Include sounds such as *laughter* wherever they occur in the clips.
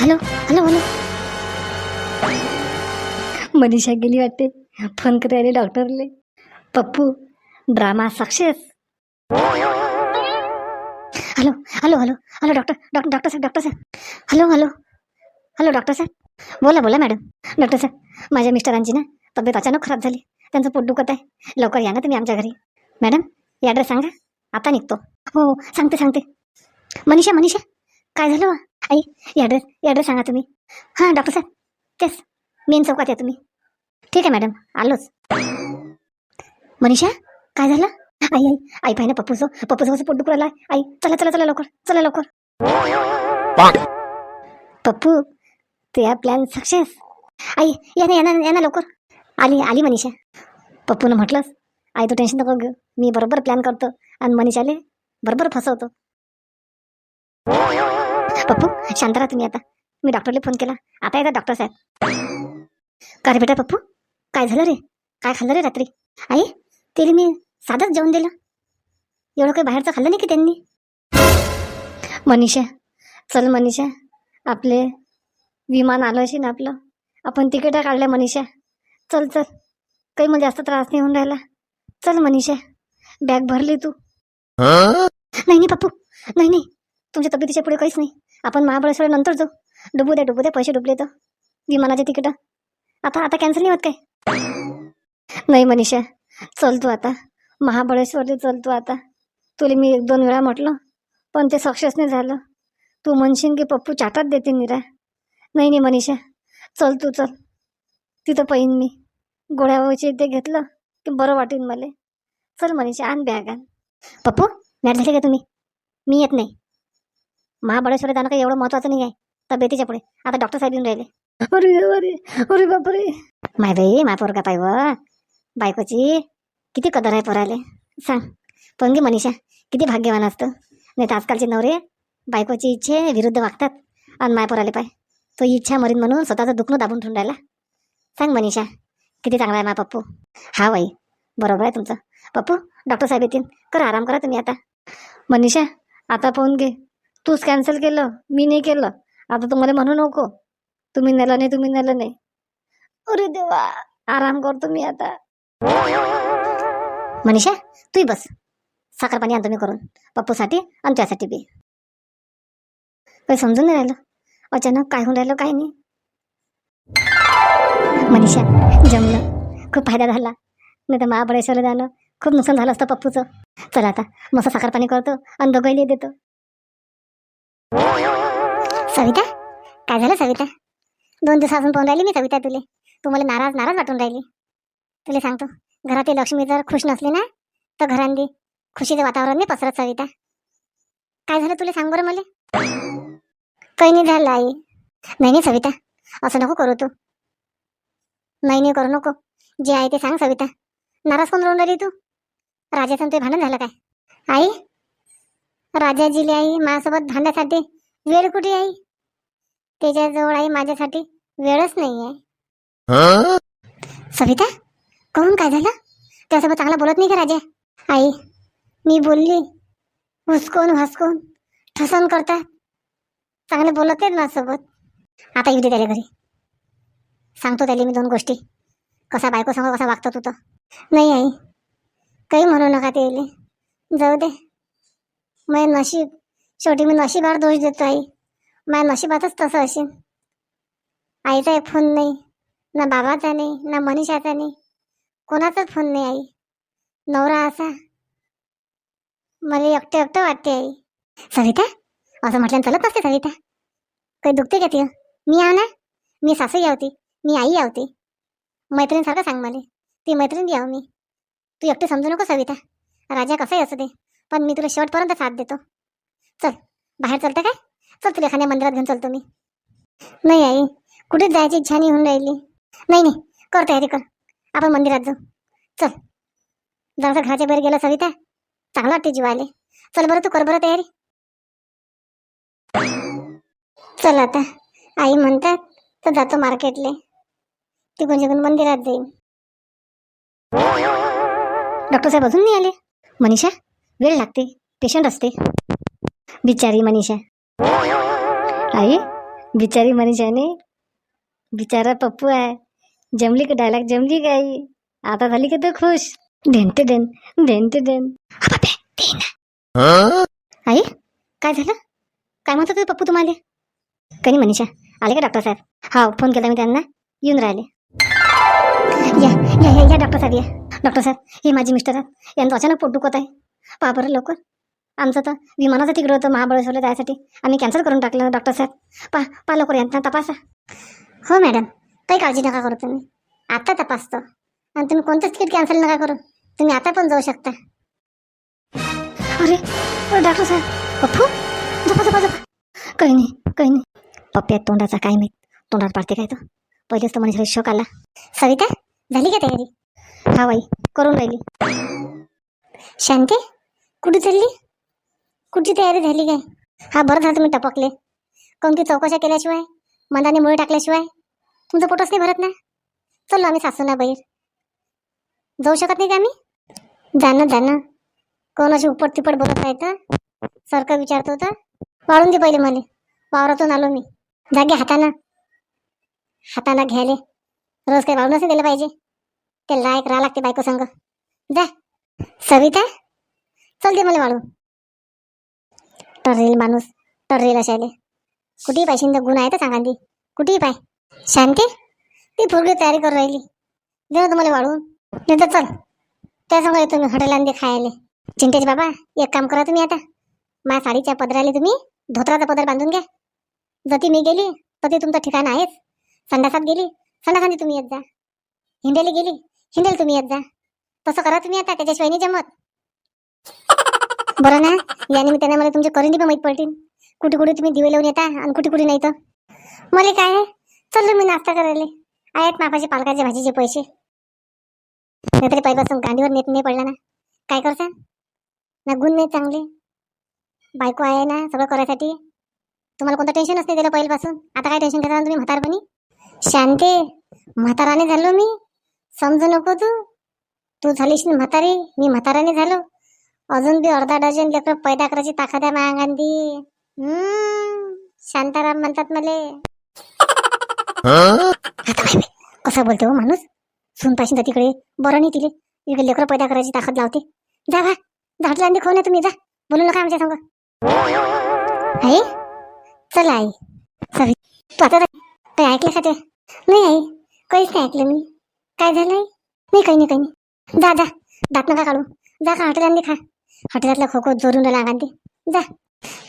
Hello hello hello. Manisha गेली वाटते. Phone करायला डॉक्टरले. Pappu drama success. Hello hello hello hello doctor doctor doctor साहेब doctor साहेब. Hello hello hello doctor साहेब. बोला बोला मॅडम. डॉक्टर साहेब माझ्या मिस्टरांची ना तब्येत अचानक खराब झाली. त्यांचं पोट दुखत आहे. लवकर या ना तुम्ही आमच्या घरी. मॅडम ॲड्रेस सांगा. आता निघतो. हो हो, सांगते सांगते. मनीषा मनीषा काय झालं? वा? आई ॲड्रेस ॲड्रेस सांगा तुम्ही. हां डॉक्टर साहेब तेच मेन चौकात या तुम्ही. ठीक आहे मॅडम आलोच. मनीषा काय झालं? आई आई आई पाहिजे पप्पूचं. पप्पूचं पोट दुखू राहिलं? आई चला चला चला लवकर चला लवकर. पप्पू ते प्लॅन सक्सेस आई या ना या ना या ना लवकर. आली आली मनीषा. पप्पूनं म्हटलंच आई तू टेन्शन नको घेऊ. मी बरोबर प्लॅन करतो. आणि मनीषाले बरोबर फसवतो. पप्पू शांत राहा तुम्ही आता. मी डॉक्टरला फोन केला. आता येतात डॉक्टर साहेब. का रे बेटा पप्पू? काय झालं रे? काय खाल्लं रे रात्री? आई तिला मी साधंच जेवण दिलं. एवढं काही बाहेरचं खाल्लं नाही की त्यांनी? मनीषा चल मनीषा. आपले विमान आलं असेल ना आपलं. आपण तिकीटं काढल्या मनीषा. चल चल. काही मला जास्त त्रास नाही होऊन राहिला. चल मनीषा बॅग भरली तू. नाही नाही पप्पू. नाही नाही. तुमच्या तब्येतीच्या पुढे काहीच नाही. आपण महाबळेश्वर नंतर जाऊ. डुबू दे डुबू दे पैसे डुबले तर. विमानाचे तिकीट. आता आता कॅन्सल नाही होत काय? नाही मनीषा चल तू आता. महाबळेश्वरला चल तू आता. तुला मी एक दोन वेळा म्हटलं पण ते सक्सेस नाही झालं. तू म्हणशील की पप्पू चाटात देते निरा. नाही नाही मनीषा चल तू चल. तिथं पहिन मी. गोळ्या ते घेतलं की बरं वाटेन मला. चल मनीषा आण बॅग आण. पप्पू मॅट झाले का तुम्ही? मी येत नाही. महाबळेश्वर जाणं काही एवढं महत्वाचं नाही आहे तब्येतीच्या पुढे. आता डॉक्टर साहेब येऊन राहिले. अरे अरे अरे बापरे. माय बाई माय पोरगा पाय व. बायकोची किती कदर आहे पोराले. सांग. पण गे मनीषा किती भाग्यवान असतं. नाही तर आजकालचे नवरे बायकोची इच्छे विरुद्ध वागतात आणि माय पोराले पाय. तो इच्छा मरीन म्हणून स्वतःचं दुखणं दाबून ठेवून राहिला. सांग मनीषा किती चांगला आहे मा पप्पू. हा बाई बरोबर आहे तुमचं. पप्पू डॉक्टर साहेब येतील. करा आराम करा तुम्ही आता. मनीषा आता फोन घे. तूच कॅन्सल केलं मी नाही केलं. आता तुम्हाला म्हणू नको. तुम्ही नेलं नाही तुम्ही नेलं नाही. अरे देवा आराम करतो मी आता. मनीषा तूही बस. साखर पाणी आणतो मी करून. पप्पूसाठी आणि त्यासाठी बी. काही समजून नाही राहिलं. अचानक काय होऊन राहिलं काय नाही. मनीषा जमलं. खूप फायदा झाला. नाही तर महाबळेश्वरला जाणं. खूप नुकसान झालं असतं पप्पूचं. चला आता मस्त साखर पाणी करतो आणि दोघंही देतो. सविता? काय झालं सविता? दोन दिवसापासून पाहून राहिली मी सविता तुले. तू मला नाराज नाराज वाटून राहिली. तुला सांगतो घरातील लक्ष्मी जर खुश नसली ना तर घरांनी खुशीचं वातावरण नाही पसरत सविता. काय झालं तुला सांग बरं मला? काही नाही झालं आई. नाही नाही सविता असं नको करू तू. नाही नाही करू नको. जे आहे ते सांग सविता. नाराज कोण राहून राहिली तू? राजाचं ते भांडण झालं काय? आई? राजाजीले आई माझ्यासोबत भांडण्यासाठी वेळ कुठे आई त्याच्याजवळ आई माझ्यासाठी वेळच नाही आहे. सविता कहून काय झालं? त्यासोबत चांगला बोलत नाही का राजा? आई मी बोलली हुसकून हसकून ठसन करता चांगले बोलत आहेत माझ्यासोबत. आता येऊ दे त्याला घरी. सांगतो त्याला मी दोन गोष्टी. कसा बायको सांगतो कसा वागतो तू तर. नाही आई काही म्हणू नका ते जाऊ दे. मै नशीब शेवटी मी नशिबावर दोष देतो आई माझ्या नशिबातच तसं असेल आईचा एक फोन नाही ना बाबाचा नाही ना मनीषाचा नाही। कोणाचाच फोन नाही आई? नवरा असा मला एकटं एकटं वाटते आई। सविता? असं म्हटल्यानं चालत असते सविता। काही दुखते का ते मी आव ना? मी सासू यावती मी आई यावती। मैत्रिणीसारखं सांग मला ती मैत्रीण याव मी। तू एकटी समजू नको सविता। राजा कसाही असू दे। पण मी तुला शेवटपर्यंत साथ देतो. चल बाहेर चलतं काय? चल तुला एखाद्या मंदिरात घेऊन चलतो मी. नाही आई कुठेच जायची इच्छा नाही होऊन राहिली. नाही नाही कर तयारी कर. आपण मंदिरात जाऊ. चल. जरासं घराच्या बाहेर गेला सविता. चांगलं वाटते जीवाले. चल बरं तू कर बरं तयारी. चल आता. आई म्हणतात तर जातो मार्केटले. तिकडून जिकडून मंदिरात जाईन. डॉक्टर साहेब अजून नाही आले? मनीषा? वेळ लागते पेशंट असते. बिचारी मनीषा. आई बिचारी मनीषाने बिचारा पप्पू आहे. जमली का डायलॉग जमली काही आता झाली की तू खुश? देनते देन देनते देन. आई काय झालं? काय म्हणत होते पप्पू तुम्हाला? कधी मनीषा आले का डॉक्टर साहेब? हा फोन केला मी त्यांना. येऊन राहिले. या या या या डॉक्टर साहेब या. डॉक्टर साहेब हे माझे मिस्टर आहेत. यांचं अचानक पोट दुखत आहे. पहा बरं लवकर. आमचं तर विमानाचं तिकडं होतं महाबळेश्वरला जायसाठी. आम्ही कॅन्सल करून टाकलं डॉक्टर साहेब. पा पा लवकर यांना तपासा. हो मॅडम काही काळजी नका करू तुम्ही. आता तपासतो. आणि तुम्ही कोणतंच तिकीट कॅन्सल नका करू. तुम्ही आता पण जाऊ शकता. अरे अरे डॉक्टर साहेब. पप्पू झोपा झोपा झोपा. काही नाही काही नाही. पप्प्यात तोंडाचा काय माहीत? तोंडात पाडते काय तो? पहिलेच तर म्हणजे शोक आला. सविता झाली का तयारी? हा बाई करून राहिली. शांती? कुठे चालली? कुठची तयारी झाली काय? हा बरं झालं तुम्ही टपकले. काऊन की चौकशा केल्याशिवाय? मनाने मुळे टाकल्याशिवाय? तुमचं पोटच नाही भरत ना? चलो आम्ही सासूना बाहेर. जाऊ शकत नाही का आम्ही? जाणं जाणं कोण अशी उपट तिपट बोलत राहतं सारखं विचारतो तर? वाळून दे पहिले मला. वावरातून आलो मी. जागे हातानं. हाताना घ्यायले रोज काही वाळूनच नाही दिलं पाहिजे. ते लायक राहा लागते बायको संग. जा. सविता? चल दे मला वाळू टरेल माणूस टरेल अशाले कुठेही पाहिजे तर गुण आहे तर सांगा ती. कुठेही पाय. शांती ती पोरगी तयारी करून राहिली. दे ना तुम्हाला वाळून नाही तर चल. त्या सांगा येतो मी हॉटेल आणते खायला. चिंतेच बाबा एक काम करा तुम्ही आता. माझ्या साडीच्या पदराले तुम्ही धोत्राचा पदर बांधून घ्या. जती मी गेली तर ते तुमचं ठिकाण आहेच. संडासात गेली संडासाने तुम्ही येत जा. हिंडेली गेली हिंडेल तुम्ही येत जा. तसं करा तुम्ही आता त्याच्याशिवाय नाही जमत. बरं ना? या निमित्ताने मला तुमच्या करून पण माहीत पडतील. कुठे कुठे तुम्ही दिवे लावून येता आणि कुठे कुठे नाही तर? मला काय आहे? चाललो मी नाश्ता करायला. आहेत मापाचे पालकाचे भाजीचे पैसे. नाहीतरी पहिल्यापासून गांडीवर नेत नाही पडला ना. काय करता? ना गुण नाही चांगले. बायको आहे ना सगळं करायसाठी. तुम्हाला कोणतं टेन्शनच नाही दिलं पहिल्यापासून? आता काय टेन्शन घेता तुम्ही म्हातारपणी? शांते म्हाताराने झालो मी. समजू नको तू. तू झालीस म्हातारी मी म्हाताराने झालो. अजून बी अर्धा डझन लेकर पैदा करायची ताकद आहे माया गांधी हम्म, शांताराम म्हणतात मले. आता बाई, कसा बोलतो हो माणूस? सून पाशीन तर तिकडे बरं नाही तिले. इकडे लेकर पैदा करायची ताकद लावते. जा बा झाडला आणि खाऊ नये तुम्ही जा. बोलू नका आमच्या संग. आई चल आई. सॉरी तू आता काही ऐकलं का ते? नाही आई काहीच नाही ऐकलं मी. काय झालं आई? नाही काही नाही काही नाही. जा जा. दात नका काढू. जा का हॉटेल अंडी खा. हॉटेलातला खो खो जोरून राहिला ते जा.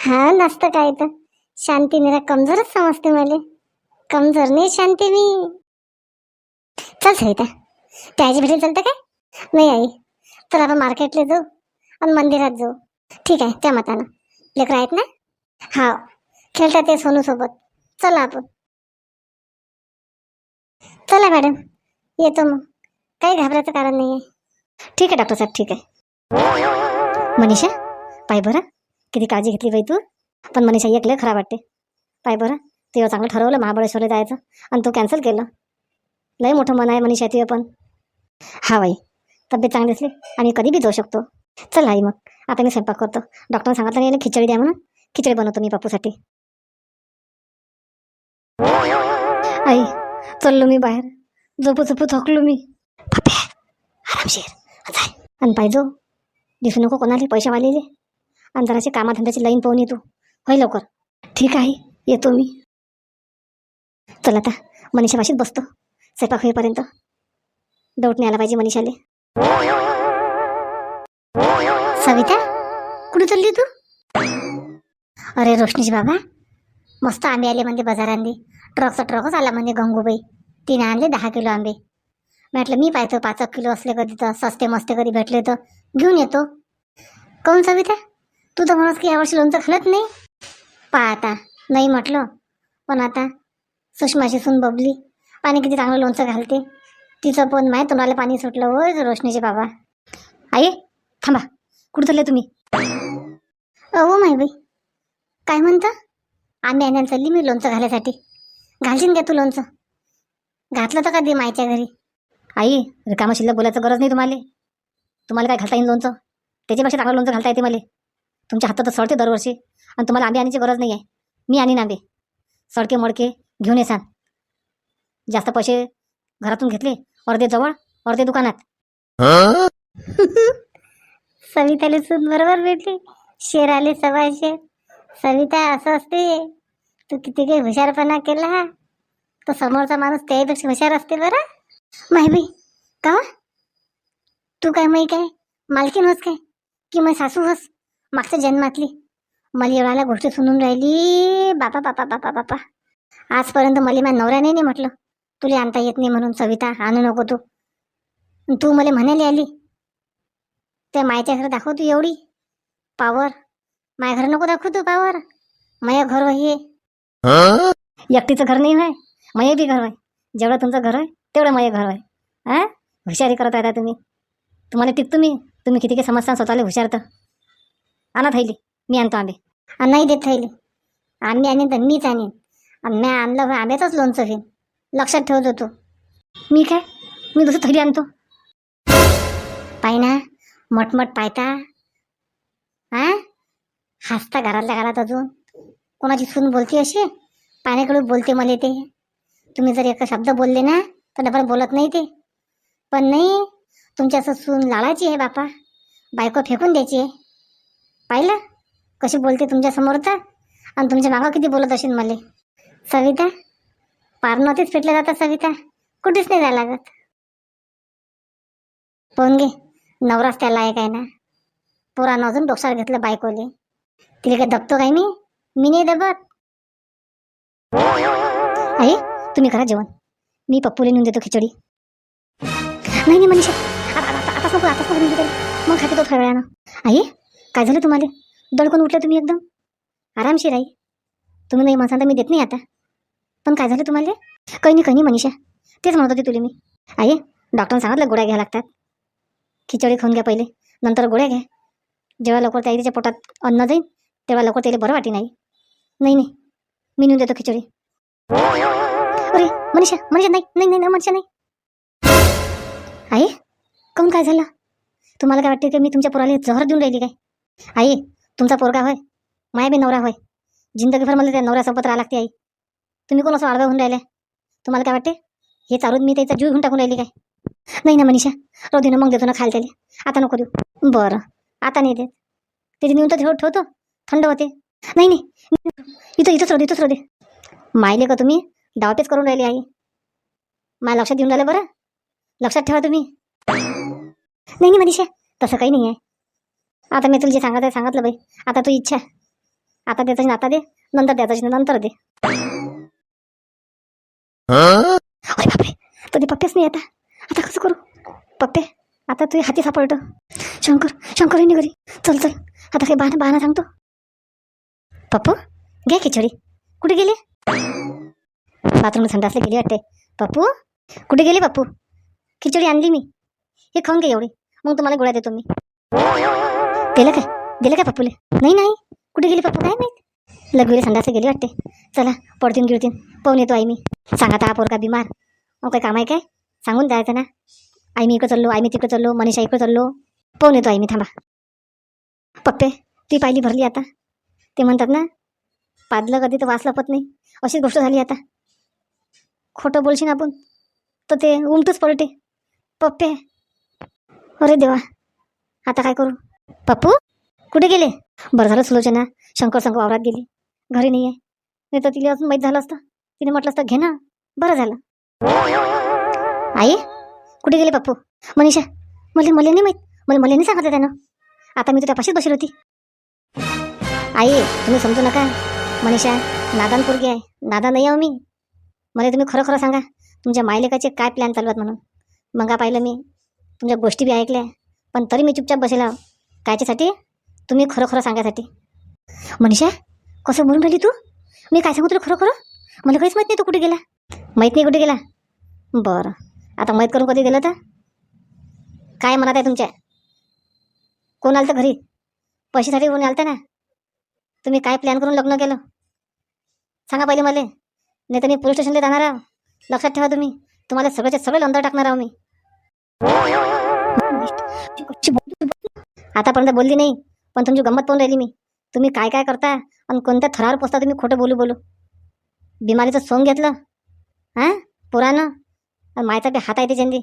हा नसतं काय तर शांती मेरा कमजोरच समजते मला. कमजोर नाही शांती मी. चल सविता त्याची भेटेल चालतं काय? नाही आई. तर आपण मार्केटला जाऊ आणि मंदिरात जाऊ. ठीक आहे त्या मतानं. लेकरं आहेत ना? हा खेळतात ते सोनू सोबत. चला आपण. चला मॅडम. येतो मग. काही घाबरायचं कारण नाही आहे ठीक आहे डॉक्टर साहेब ठीक आहे. मनीषा पाय बरं. किती काळजी घेतली बाई तू. पण मनीषा एक खरा खराब वाटते पाय बरं. तेव्हा चांगलं ठरवलं महाबळेश्वरला जायचं आणि तू कॅन्सल केलं. लय मोठं मन आहे मनीषा ते पण. हा बाई तब्येत चांगली असली आम्ही कधी बी जाऊ शकतो. चल आई मग आता मी स्वयंपाक करतो. डॉक्टरने सांगितलं नाही खिचडी द्या म्हणून. खिचडी बनवतो मी पप्पूसाठी आई चललो मी बाहेर. झोपू झोपू थकलो मी. आरामशीर. आणि पाहिजो दिसू नको कोणाला पैसे वालेले आणि जराशी कामाधंद्याची लाईन पाहून येतो होय लवकर. ठीक आहे येतो मी. चल आता मनीषा भाषेत बसतो. स्वयंपाक होईपर्यंत. डाऊट नाही आला पाहिजे मनीषाले. सविता कुठे चालली तू? अरे रोशनीची बाबा मस्त आंबे आले म्हणजे बाजारांनी. ट्रकचा ट्रकच आला म्हणजे गंगूबाई. तिने आणले दहा किलो आंबे. म्हटलं मी पाहतो पाच एक किलो असले कधी तर सस्ते मस्ते कधी भेटले तर. घेऊन येतो. काऊन सविता? तू तर म्हणस की यावर्षी लोणचं खालत नाही? पा आता नाही म्हटलं पण आता सुषमाशी सून बबली पाणी किती चांगलं लोणचं घालते. तिचं पण माहीत तोंडाला पाणी सुटलं होय रोशनीचे बाबा. आई थांबा कुठं चालले तुम्ही? अहो माय बाई काय म्हणता? आम्ही आणायला चालली मी लोणचं घालायसाठी. घालशील का तू लोणचं? घातलं तर कधी मायच्या घरी? आई रिकामा शिल्लक बोलायचं गरज नाही तुम्हाला. तुम्हाला काय घालता येईल लोणचं? त्याच्यापेक्षा चांगलं लोणचं घालता येते मला. तुमच्या हातात तर सळते दरवर्षी. आणि तुम्हाला आंबे आणायची गरज नाही आहे मी आणीन आंबे. सडके मडके घेऊन येसान जास्त पैसे घरातून घेतले अर्धे जवळ अर्धे दुकानात. *laughs* सविताले सून बरोबर भेटली. शेर आले सव्वा शेर सविता असं असते. तू किती काही हुशारपणा केला. तो समोरचा माणूस त्याहीपेक्षा हुशार असते बरं. माहिती का? तू काय माही काय? मालकीन होस काय? की मग सासू होस? मागच्या जन्मातली. मला एवढ्याला गोष्ट सुनून राहिली. बापा बापा बापा बापा. आजपर्यंत मला माझ्या नवऱ्याने नाही म्हटलं. तुला आणता येत नाही म्हणून सविता आणू नको तू. तू मला म्हणायला आली. त्या मायच्या घरात दाखव तू एवढी. पावर. माझ्या घर नको दाखव तू पावर. माझ्या घर हे. एकटीचं घर नाही आहे मये बी घर आहे जेवढं तुमचं घर आहे. तेवढं मये घर आहे. हा हुशारी करत आहे तुम्ही. तुम्हाला टिकतो मी तुम्ही किती काही समजता स्वतःला हुशार तर. आणा थैली. मी आणतो आंबे. आणि नाही देत राहिले आम्ही आणीन तर मीच आणीन. आणि मी आणलं आंब्याचंच लोणचं घेईन लक्षात ठेवत होतो मी काय? मी दुसरी थैली आणतो. पाय ना मटमट पायता. हा हसता घरातल्या घरात अजून. कोणाची सून बोलते अशी? पाण्याकडून बोलते मला ते. तुम्ही जर एका शब्द बोलले ना तर डबल बोलत नाही ते. पण नाही तुमच्या असं सून लाडाची आहे बापा. बायको फेकून द्यायची आहे. पाहिलं? कशी बोलते तुमच्यासमोर तर? आणि तुमच्या मागं किती बोलत असेल मला? सविता पारनवतीच पेटल्या जातात सविता. कुठेच नाही जायला लागत. पण घे. नवराच त्याला आहे काय ना. पोरानं अजून डोक्यावर घेतलं बायकोले. तिला काय दबतो काय मी? मी नाही दबत. अरे तुम्ही करा जेवण. मी पप्पूला नेऊन देतो खिचडी. नाही नाही मनीषा. आताच आता नको आताच नको नेऊन मग खाते तो थोड्या वेळानं आई काय झालं तुम्हाला? दडकून उठलं तुम्ही एकदम. आरामशीर आई तुम्ही नाही म्हणसान तर मी देत नाही आता. पण काय झालं तुम्हाला? काही नाही काही नाही मनीषा. तेच म्हणत होते तुला मी. आई डॉक्टरने सांगितलं गोळ्या घ्या लागतात. खिचडी खाऊन घ्या पहिले. नंतर गोळ्या घ्या. जेव्हा लवकर त्या त्याच्या पोटात अन्न जाईल तेव्हा लवकर त्याला बरं वाटे नाही नाही नाही. मी नेऊन देतो खिचडी. अरे मनीषा मनीषा नाही नाही नाही मनीषा नाही. आई काऊन काय झालं? तुम्हाला काय वाटते की मी तुमच्या पोराला जहर देऊन राहिली काय? आई तुमचा पोरगा होय माया बी नवरा होय. जिंदगीभर मला त्या नवऱ्यासोबत राहा लागते आई. तुम्ही कोण असं आडवा होऊन राहिले तुम्हाला काय वाटते हे चालून मी त्याचा जीव घेऊन टाकून राहिली काय? नाही ना मनीषा. राहू दे ना मग देतो ना खायला त्याला. आता नको देऊ. बरं आता नाही देत. त्याची नेऊन तर ठेवतो. थंड होते. नाही नाही. इथं इथंच राहू दे इथंच राहू दे. मायले का तुम्ही? डावपेच करून राहिली आई. मला लक्षात देऊन राहिलं बरं? लक्षात ठेवा तुम्ही. नाही नाही मनीषा तसं काही नाही आहे. आता मी तुला जे सांगत आहे सांगितलं बाई. आता तू इच्छा. आता द्यायचं आता दे नंतर द्यायचं नंतर दे. अरे बापरे तर पप्पेच नाही आता. आता कसं करू? पप्पे आता तू हाती सापडतो. शंकर शंकर घरी. चल चल. आता काही बहाना बहाना सांगतो. पप्पू घ्या खिचडी. कुठे गेले? बाथरूम संडासला गेली वाटते पप्पू कुठे गेली पप्पू खिचडी आणली मी. हे खाऊन घे एवढी. मग तुम्हाला गोळ्या देतो मी. दिलं काय? दिलं काय पप्पूले नाही नाही. कुठे गेली पप्पू काय माहीत? लघवीला संडासला गेली वाटते चला पडतीन गिळतीन. पाहून येतो आई मी. सांगा आता हा पोरगा बिमार. मग काय काम आहे काय? सांगून जायचं ना. आई मी इकडं चाललो आई मी तिकडं चाललो मनीषा इकडं चाललो. पाहून येतो आई मी थांबा. पप्पे ती पाहिली भरली आता. ते म्हणतात ना पादलं कधी तर वास लपत नाही. अशीच गोष्ट झाली आता. खोटं बोलशील आपण तर ते उमटूच पडते पप्पे. अरे देवा. आता काय करू? पप्पू कुठे गेले? बरं झालं सुलोचना. शंकर संघ वावरात गेली. घरी नाही आहे नाही तर तिला अजून माहीत झालं असतं. तिने म्हटलं असतं घे ना. बरं झालं. आई कुठे गेले पप्पू? मनीषा मला मला नाही माहीत. मला मला नाही सांगितलं त्यानं. आता मी तुझ्या पाशीच बसली होती. आई तुम्ही समजू नका. मनीषा नादान पोरगी आहे नादा नाही आहो मी. मला तुम्ही खरं खरं सांगा. तुमच्या मायलेकाचे काय प्लॅन चालू आहेत म्हणून? मंगा पाहिलं मी. तुमच्या गोष्टी बी ऐकल्या. पण तरी मी चुपचाप बसेला कायच्यासाठी? तुम्ही खरं खरं सांगायसाठी. मनीषा कसं बोलून राहिली तू? मी काय सांगू तुला खरं खरं? मला काहीच माहीत नाही तू कुठे गेला. माहीत नाही कुठे गेला. बरं. आता माहीत करून कधी गेलं तर? काय म्हणत आहे तुमच्या? कोण आलं तर घरी? पैशासाठी कोण आलं ना? तुम्ही काय प्लॅन करून लग्न केलं? सांगा पहिले मला. नाही तर मी पोलीस स्टेशनला जाणार आहो. लक्षात ठेवा तुम्ही. तुम्हाला सगळ्याचे सगळे अंदर टाकणार आहो मी. आतापर्यंत बोलली नाही पण तुमची गंमत पाहून राहिली मी. तुम्ही काय काय करता आणि कोणत्या थरावर पोचता तुम्ही खोटं बोलू बोलू? बिमारीचं सोंग घेतलं हां पुरानं? आणि मायचा बी हात आहे त्याच्यानी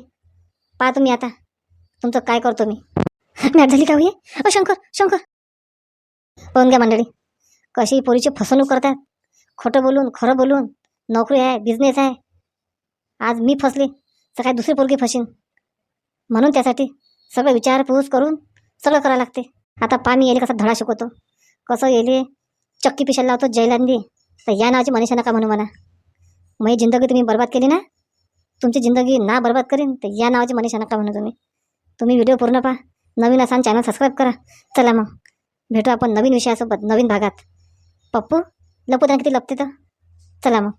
पहा तुम्ही आता. तुमचं काय करतो मी? मॅट झाली का होई अ शंकर शंकर. पाहून घ्या मंडळी कशी पोरीची फसवणूक करतात. खोटं बोलून खरं बोलून. नोकरी आहे बिझनेस आहे. आज मी फसले तर काय दुसरी पोरगी फसीन म्हणून त्यासाठी सगळं विचारपूस करून सगळं करावं लागते. आता पाणी येईल कसं कसा धडा शिकवतो? कसं येईल चक्की पिशाला लावतो जैलांदी तर या नावाची मनीषा नका म्हणू मला. माझी जिंदगी तुम्ही बर्बाद केली ना? तुमची जिंदगी ना बर्बाद करीन तर या नावाची मनीषा नका म्हणू तुम्ही. तुम्ही व्हिडिओ पूर्ण पहा. नवीन असाल चॅनल सबस्क्राईब करा. चला मग. भेटू आपण नवीन विषयासोबत नवीन भागात. पप्पू लपू किती लपते तर? चला मग.